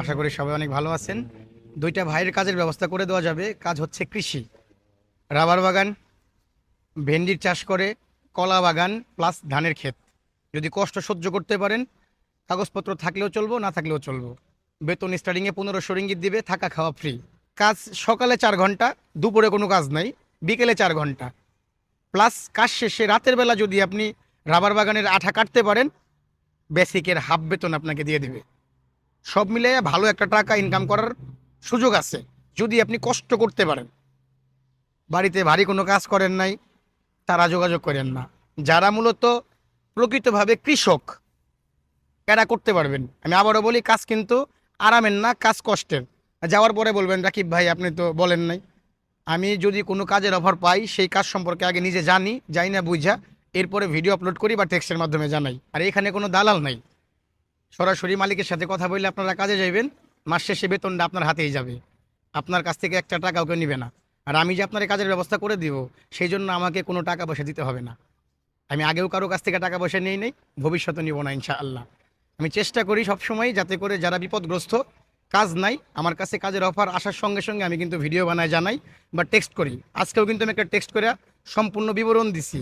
আশা করি সবাই অনেক ভালো আছেন। দুইটা ভাইয়ের কাজের ব্যবস্থা করে দেওয়া যাবে। কাজ হচ্ছে কৃষি। রাবার বাগান, ভেন্ডির চাষ করে, কলা বাগান, প্লাস ধানের ক্ষেত। যদি কষ্ট সহ্য করতে পারেন, কাগজপত্র থাকলেও চলবো, না থাকলেও চলবো। বেতন স্টার্টিংয়ে পনেরোশো রিঙ্গিত দিবে, থাকা খাওয়া ফ্রি কাজ সকালে চার ঘণ্টা, দুপুরে কোনো কাজ নাই, বিকেলে চার ঘণ্টা। প্লাস কাজ শেষে রাতের বেলা যদি আপনি রাবার বাগানের আঠা কাটতে পারেন বেসিকের হাফ বেতন আপনাকে দিয়ে দেবে। সব মিলে ভালো একটা টাকা ইনকাম করার সুযোগ আছে, যদি আপনি কষ্ট করতে পারেন। বাড়িতে ভারী কোনো কাজ করেন নাই, তারা যোগাযোগ করেন না। যারা মূলত প্রকৃতভাবে কৃষক, এরা করতে পারবেন। আমি আবারও বলি, কাজ কিন্তু আরামের না, কাজ কষ্টের। যাওয়ার পরে বলবেন, রাকিব ভাই, আপনি তো বলেন নাই। আমি যদি কোনো কাজের অফার পাই, সেই কাজ সম্পর্কে আগে নিজে জানি যাই না, বুঝা। এরপরে ভিডিও আপলোড করি বা টেক্সটের মাধ্যমে জানাই। আর এখানে কোনো দালাল নাই। সরাসরি মালিকের সাথে কথা বললে আপনারা কাজে যাবেন মাস শেষে বেতনটা আপনার হাতেই যাবে। আপনার কাছ থেকে একটা টাকাও কেউ নিবে না। আর আমি যে আপনার কাজের ব্যবস্থা করে দিব, সেই জন্য আমাকে কোনো টাকা পয়সা দিতে হবে না। আমি আগেও কারও কাছ থেকে টাকা পয়সা নিই নেই, ভবিষ্যতে নিব না ইনশাআল্লাহ। আমি চেষ্টা করি সবসময় যাতে করে যারা বিপদগ্রস্ত, কাজ নাই, আমার কাছে কাজের অফার আসার সঙ্গে সঙ্গে আমি কিন্তু ভিডিও বানায় জানাই বা টেক্সট করি। আজকেও কিন্তু আমি একটা টেক্সট করে সম্পূর্ণ বিবরণ দিছি।